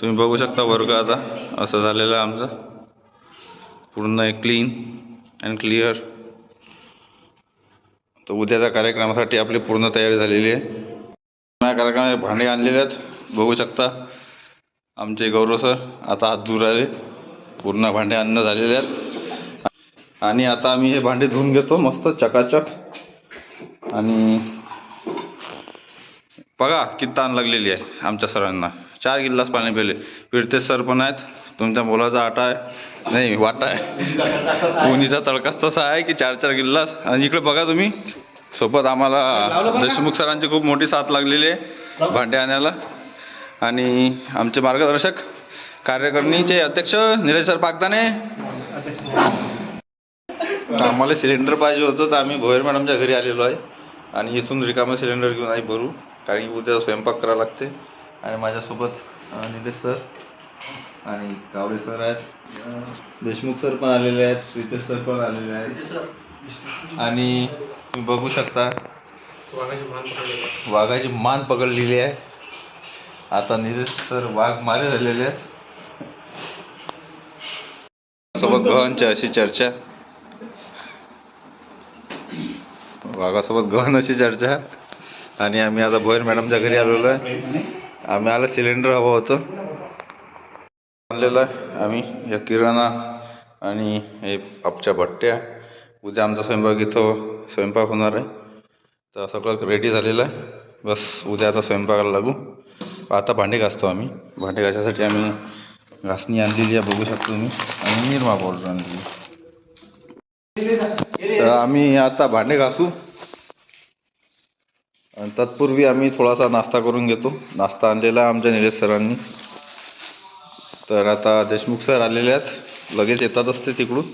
तुम्ही बघू शकता वर्ग आता. असं झालेलं आहे आमचं. पूर्ण क्लीन अँड क्लिअर तर उद्याच्या कार्यक्रमासाठी आपली पूर्ण तयारी झालेली आहे. या कार्यक्रमात भांडे आणलेले आहेत. बघू शकता. आमचे गौरव सर आता हात दूर आले पूर्ण भांडे अन्न झालेले आहेत. आणि आता आम्ही हे भांडे धुवून घेतो. मस्त चकाचक. आणि बघा किती ताण लागलेली आहे आमच्या सरांना. चार गिल्लास पाणी पिले. फिरते सर पण आहेत. तुमच्या मुलाचा आटा आहे. नाही वाटा आहे. कोणीचा तडकाच तसा आहे की चार चार गिल्लास आणि इकडे बघा तुम्ही. सोबत आम्हाला देशमुख सरांची खूप मोठी साथ लागलेली आहे भांडे आणायला. आणि आमचे मार्गदर्शक कार्यकारिणीचे अध्यक्ष निलेश सर पागदाने आम्हाला सिलेंडर पाहिजे होतं तर आम्ही भोयर मॅडमच्या घरी आलेलो आहे. आणि इथून रिकामं सिलेंडर घेऊन आई भरू. कारण की उद्या स्वयंपाक करावा लागते. आणि माझ्यासोबत निलेश सर आणि कावडे सर आहेत. देशमुख सर पण आलेले आहेत श्रीतेश सर पण आलेले आहेत. आणि तुम्ही बघू शकता वाघाची मान पकडलेली आहे. आता निलेश सर वाघ मारे झालेले आहेत. सोबत गव्हांची अशी चर्चा. वाघासोबत गहन अशी चर्चा. आणि आम्ही आता भोयर मॅडमच्या घरी आलेलो आहे. आम्ही आलं सिलेंडर हवं होतं. आणलेलं आहे आम्ही या किराणा आणि हे आपच्या भट्ट्या. उद्या आमचा स्वयंपाक इथं स्वयंपाक होणार आहे. तर सगळं रेडी झालेलं आहे. बस उद्या आता स्वयंपाकाला लागू. आता भांडे घासतो आम्ही. भांडे घासण्यासाठी आम्ही घासणी आणलेली आहे बघू शकतो तुम्ही. आणि निरमा पावडर आणलेली तर आम्ही आता भांडे घासू. आणि तत्पूर्वी आम्ही थोडासा नाश्ता करून घेतो. नाश्ता आणलेला आमच्या निलेश सरांनी. तर आता देशमुख सर आलेले आहेत. लगेच येतातच ते तिकडून.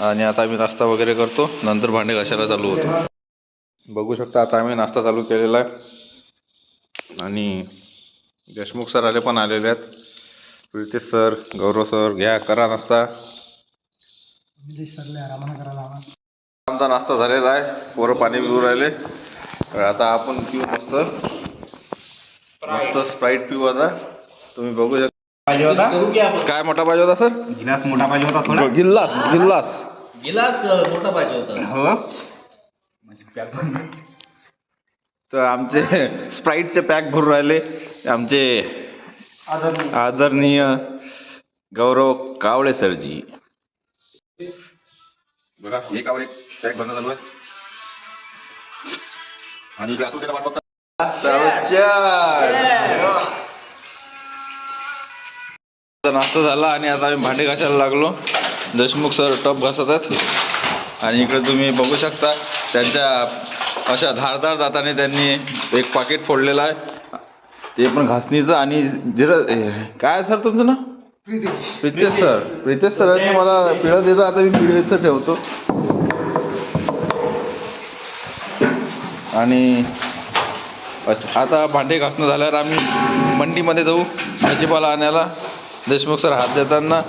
आणि आता आम्ही नाश्ता वगैरे करतो. नंतर भांडे घासायला चालू होतो. बघू शकता आता आम्ही नाश्ता चालू केलेला आहे. आणि देशमुख सर आले पण आलेले आहेत. प्रीतेश सर गौरव सर घ्या करा नाश्ता. आमचा नाश्ता झालेला आहे. पोरं पाणी पिऊ राहिले. आता आपण पिऊ मस्त. मस्त स्प्राईट पिऊ आता. तुम्ही बघू शकता काय मोठा पाहिजे होता सर? गिलास मोठा पाहिजे होता थोडा? गिल्लास गिल्लास गिलास. मोठा पाहिजे होता. हो. म्हणजे तर आमचे स्प्राईटचे पॅक भरून राहिले. आमचे आदरणीय. गौरव कावळे सरजी. बघा हे कावळे पॅक भरणं चालू आहे आणि अतुल त्याला वाट बघतात. नाश्ता झाला आणि आता आम्ही भांडे घासायला लागलो. देशमुख सर टप घासत आहेत आणि इकडे तुम्ही बघू शकता त्यांच्या अशा धारदार दाताने त्यांनी एक पाकिट फोडलेलं आहे. ते पण घासणीचं आणि जिरं काय सर तुमचं ना प्रितेश. सर. प्रितेश सरांनी मला पिळं दिलं आता मी इथं ठेवतो. आणि अच्छा, आता भांडे घासणं झाल्यावर आम्ही मंडीमध्ये जाऊ. भाजीपाला आणायला. देशमुख सर हात देताना